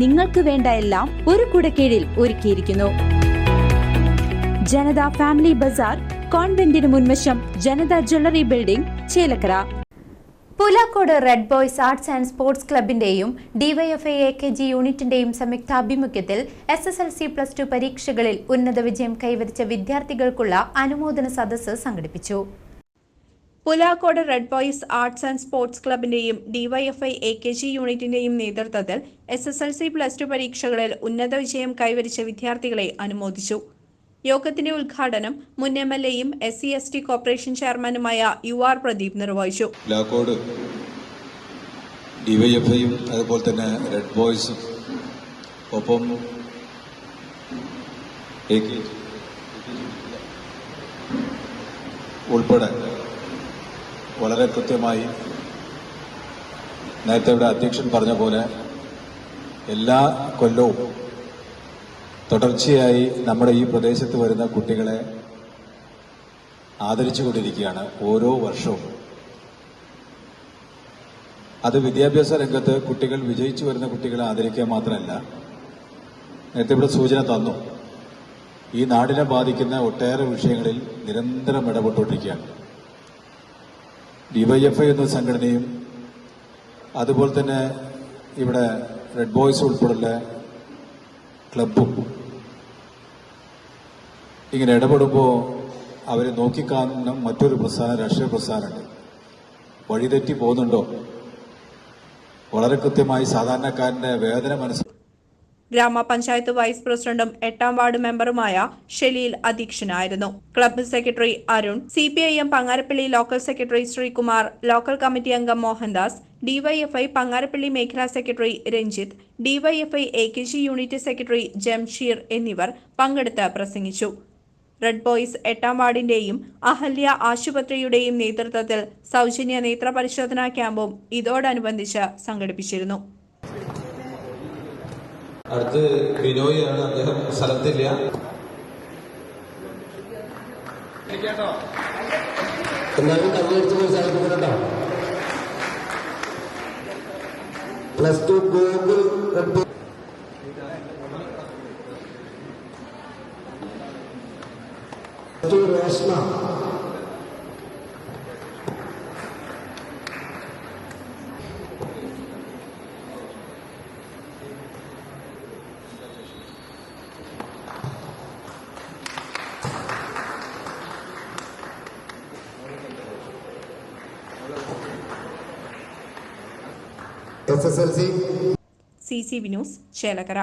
നിങ്ങൾക്ക് വേണ്ട എല്ലാം ഒരു കുടക്കീഴിൽ ഒരുക്കിയിരിക്കുന്നു. ജനത ഫാമിലി ബസാർ കോൺവെന്റിന് മുൻവശം Janata jewellery building Chelakkara. Pulakode red boys arts and sports ക്ലബിന്റെയും DYFI A K G യൂണിറ്റിന്റെയും സംയുക്താഭിമുഖ്യത്തിൽ S S L C plus two പരീക്ഷകളിൽ ഉന്നത വിജയം കൈവരിച്ച വിദ്യാർത്ഥികൾക്കുള്ള അനുമോദന സദസ്സ് സംഘടിപ്പിച്ചു. Pulakode red boys arts and sports ക്ലബിന്റെയും DYFI A K G യൂണിറ്റിന്റെയും നേതൃത്വത്തിൽ S S L C plus two പരീക്ഷകളിൽ ഉന്നത വിജയം കൈവരിച്ച വിദ്യാർത്ഥികളെ അനുമോദിച്ചു. യോഗത്തിന്റെ ഉദ്ഘാടനം മുൻ എം എൽ എയും S C S T corporation ചെയർമാനുമായ യു ആർ പ്രദീപ് നിർവഹിച്ചു. പുലാക്കോട് ഡിവൈഎഫ്ഐയും അതുപോലെ തന്നെ റെഡ് ബോയ്സും ഒപ്പം ഉൾപ്പെടെ വളരെ കൃത്യമായി നേരത്തെ ഇവിടെ അധ്യക്ഷൻ പറഞ്ഞ പോലെ എല്ലാ കൊല്ലവും തുടർച്ചയായി നമ്മുടെ ഈ പ്രദേശത്ത് വരുന്ന കുട്ടികളെ ആദരിച്ചുകൊണ്ടിരിക്കുകയാണ് ഓരോ വർഷവും. അത് വിദ്യാഭ്യാസ രംഗത്ത് കുട്ടികൾ വിജയിച്ചു വരുന്ന കുട്ടികളെ ആദരിക്കുക മാത്രമല്ല നേരത്തെ ഇവിടെ സൂചന തന്നു ഈ നാടിനെ ബാധിക്കുന്ന ഒട്ടേറെ വിഷയങ്ങളിൽ നിരന്തരം ഇടപെട്ടുകൊണ്ടിരിക്കുകയാണ്. ഡിവൈഎഫ്ഐ എന്ന സംഘടനയും അതുപോലെ തന്നെ ഇവിടെ റെഡ് ബോയ്സ് ഉൾപ്പെടെയുള്ള ക്ലബും ഇങ്ങനെ ഇടപെടുമ്പോൾ അവരെ നോക്കിക്കാണുന്ന മറ്റൊരു പ്രസ്ഥാനം രാഷ്ട്രീയ പ്രസ്ഥാനമുണ്ട്. വഴിതെറ്റി പോകുന്നുണ്ടോ? വളരെ കൃത്യമായി സാധാരണക്കാരന്റെ വേദന മനസ്സിൽ ഗ്രാമപഞ്ചായത്ത് വൈസ് പ്രസിഡന്റും എട്ടാം വാർഡ് മെമ്പറുമായ ഷെലീൽ അധ്യക്ഷനായിരുന്നു. Club secretary Arun C P I M Pangarappilly local secretary Sreekumar local committee അംഗം മോഹൻദാസ് ഡിവൈഎഫ്ഐ പങ്ങാരപ്പള്ളി മേഖലാ secretary Ranjith DYFI A K G unit secretary Jamsheer എന്നിവർ പങ്കെടുത്ത് പ്രസംഗിച്ചു. റെഡ് ബോയ്സ് എട്ടാം വാർഡിന്റെയും അഹല്യ ആശുപത്രിയുടെയും നേതൃത്വത്തിൽ സൗജന്യ നേത്ര പരിശോധനാ ക്യാമ്പും ഇതോടനുബന്ധിച്ച് സംഘടിപ്പിച്ചിരുന്നു. അടുത്ത് ബിനോയിയാണ് അദ്ദേഹം സ്ഥലത്തില്ല. എന്നാലും കല്ലെടുത്ത് പ്രോത്സാഹിപ്പിക്കുന്നുണ്ടോ plus two Google red plus two S S L C. C C V news Chelakkara.